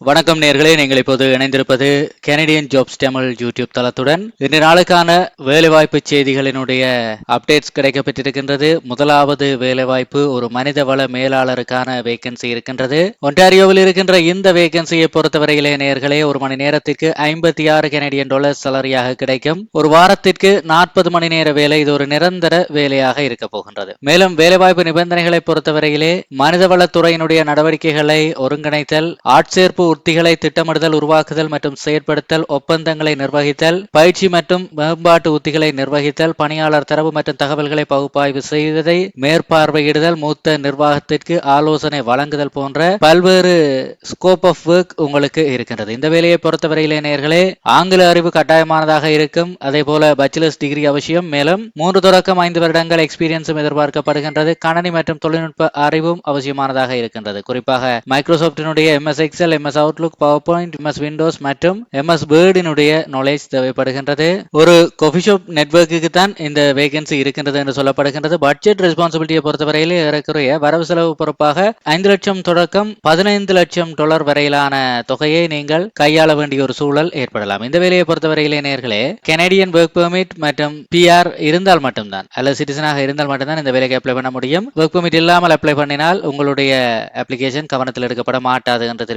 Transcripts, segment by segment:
வணக்கம் நேர்களே நீங்கள் இப்போது இணைந்திருப்பது கெனடியன் ஜாப்ஸ் தமிழ் யூடியூப் தளத்துடன். இன்று நாளுக்கான வேலைவாய்ப்பு செய்திகளினுடைய அப்டேட்ஸ் கிடைக்கப்பட்டிருக்கின்றது முதலாவது வேலைவாய்ப்பு ஒரு மனிதவள மேலாளருக்கான வேகன்சி இருக்கின்றது. ஒன்டாரியோவில் இருக்கின்ற இந்த வேகன்சியை பொறுத்தவரையிலே நேர்களே ஒரு மணி நேரத்திற்கு ஐம்பத்தி ஆறு கெனடியன் டாலர் சலரியாக கிடைக்கும். ஒரு வாரத்திற்கு நாற்பது மணி நேர வேலை இது ஒரு நிரந்தர வேலையாக இருக்க போகின்றது. மேலும் வேலைவாய்ப்பு நிபந்தனைகளை பொறுத்தவரையிலே மனிதவளத்துறையினுடைய நடவடிக்கைகளை ஒருங்கிணைத்தல் ஆட்சேர்ப்பு உத்திகளை திட்டமிடுதல் உருவாக்குதல் மற்றும் செயற்படுத்தல் ஒப்பந்தங்களை நிர்வகித்தல் பயிற்சி மற்றும் மேம்பாட்டு உத்திகளை நிர்வகித்தல் பணியாளர் தரவு மற்றும் தகவல்களை பகுப்பாய்வு செய்வதை மேற்பார்வையிடுதல் மூத்த நிர்வாகத்திற்கு ஆலோசனை வழங்குதல் போன்ற பல்வேறு ஸ்கோப் ஆஃப் ஒர்க் உங்களுக்கு இருக்கின்றது. இந்த வேலையை பொறுத்தவரையிலே நேர்களே ஆங்கில அறிவு கட்டாயமானதாக இருக்கும். அதே போல பச்சுலர்ஸ் டிகிரி அவசியம். மேலும் மூன்று தொடக்கம் ஐந்து வருடங்கள் எக்ஸ்பீரியன்ஸும் எதிர்பார்க்கப்படுகின்றது. கணனி மற்றும் தொழில்நுட்ப அறிவும் அவசியமானதாக இருக்கின்றது. குறிப்பாக மைக்ரோசாப்டினுடைய MS Excel MS MS Outlook power point MS Windows மற்றும் எம்எஸ் வேர்டினுடைய நாலேஜ் தேவைப்படுகின்றது. ஒரு கொஃபிஷாப் நெட்ஒர்க்கு தான் இந்த வேகன்சி இருக்கின்றது என்று சொல்லப்படுகின்றது. பட்ஜெட் ரெஸ்பான்சிபிலிட்டியை பொறுத்தவரையில் ஏறக்குறைய வரவு செலவு பொறுப்பாக ஐந்து லட்சம் தொடக்கம் பதினைந்து லட்சம் டாலர் வரையிலான தொகையை நீங்கள் கையாள வேண்டிய ஒரு சூழல் ஏற்படலாம். இந்த வேலையை பொறுத்தவரையிலே நேர்களே கெனடியன் ஒர்க் பெர்மிட் மற்றும் பிஆர் இருந்தால் மட்டும்தான் அல்லது சிட்டிசனாக இருந்தால் மட்டும்தான் இந்த வேலைக்கு அப்ளை பண்ண முடியும். ஒர்க் பெர்மிட் இல்லாமல் அப்ளை பண்ணினால் உங்களுடைய அப்ளிகேஷன் கவனத்தில் எடுக்கப்பட மாட்டாது என்று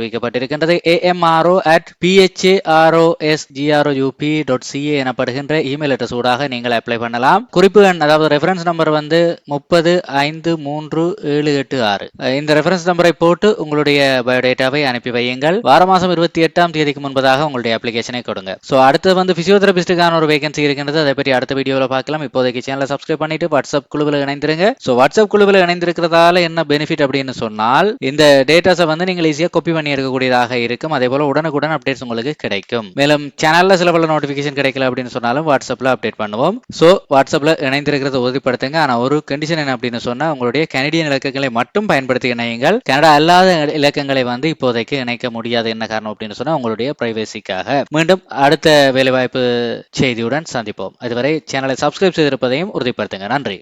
தெரிவிக்கப்பட்டிருக்கின்றது AMRO at PHAROSGROUP dot CA எனப்படுகின்ற இமெயில் அட்ரஸ் ஊடாக நீங்கள் அப்ளை பண்ணலாம். குறிப்பு எண் அதாவது ரெஃபரன்ஸ் நம்பர் வந்து முப்பது ஐந்து மூன்று ஏழு எட்டு ஆறு. இந்த ரெஃபரன்ஸ் நம்பரை போட்டு உங்களுடைய பயோடேட்டாவை அனுப்பி வையுங்கள். வார மாதம் இருபத்தி எட்டாம் தேதிக்கு முன்பதாக உங்களுடைய அப்ளிகேஷனை கொடுங்க. ஸோ அடுத்து வந்து பிசியோதெரபிஸ்டுக்கான ஒரு வேகன்சி இருக்கின்றது. அதை பற்றி அடுத்த வீடியோவில் பார்க்கலாம். இப்போதைக்கு சேனலை சப்ஸ்கிரைப் பண்ணிட்டு வாட்ஸ்அப் குழுவில் இணைந்திருங்க. ஸோ வாட்ஸ்அப் குழுவில் இணைந்திருக்கிறதால என்ன பெனிஃபிட் அப்படின்னு சொன்னால் இந்த டேட்டாஸை வந்து நீங்கள் ஈஸியாக காப்பி பண்ணி எடுக்கக்கூடியதாக இருக்கும். அதே போல உடனுக்குடன் அப்டேட்ஸ் உங்களுக்கு கிடைக்கும். மேலும் சேனல்ல சில பல நோட்டிஃபிகேஷன் கிடைக்கல அப்படின்னு சொன்னாலும் வாட்ஸ்அப்ல அப்டேட் பண்ணுவோம். ஸோ வாட்ஸ்அப்ல இணைந்திருக்கிறத உறுதிப்படுத்துங்க. ஆனால் ஒரு கண்டிஷன் என்ன அப்படின்னு சொன்னா உங்களுடைய கனடியன் இலக்கங்களை மட்டும் பயன்படுத்தி இணையுங்கள். கனடா அல்லாத இலக்கங்களை வந்து இப்போதைக்கு இணைக்க முடியாது என்ன காரணம் அப்படின்னு சொன்னா உங்களுடைய பிரைவசிக்காக மீண்டும் அடுத்த வேலைவாய்ப்பு செய்தியுடன் சந்திப்போம். அதுவரை சேனலை சப்ஸ்கிரைப் செய்திருப்பதையும் உறுதிப்படுத்துங்க. நன்றி.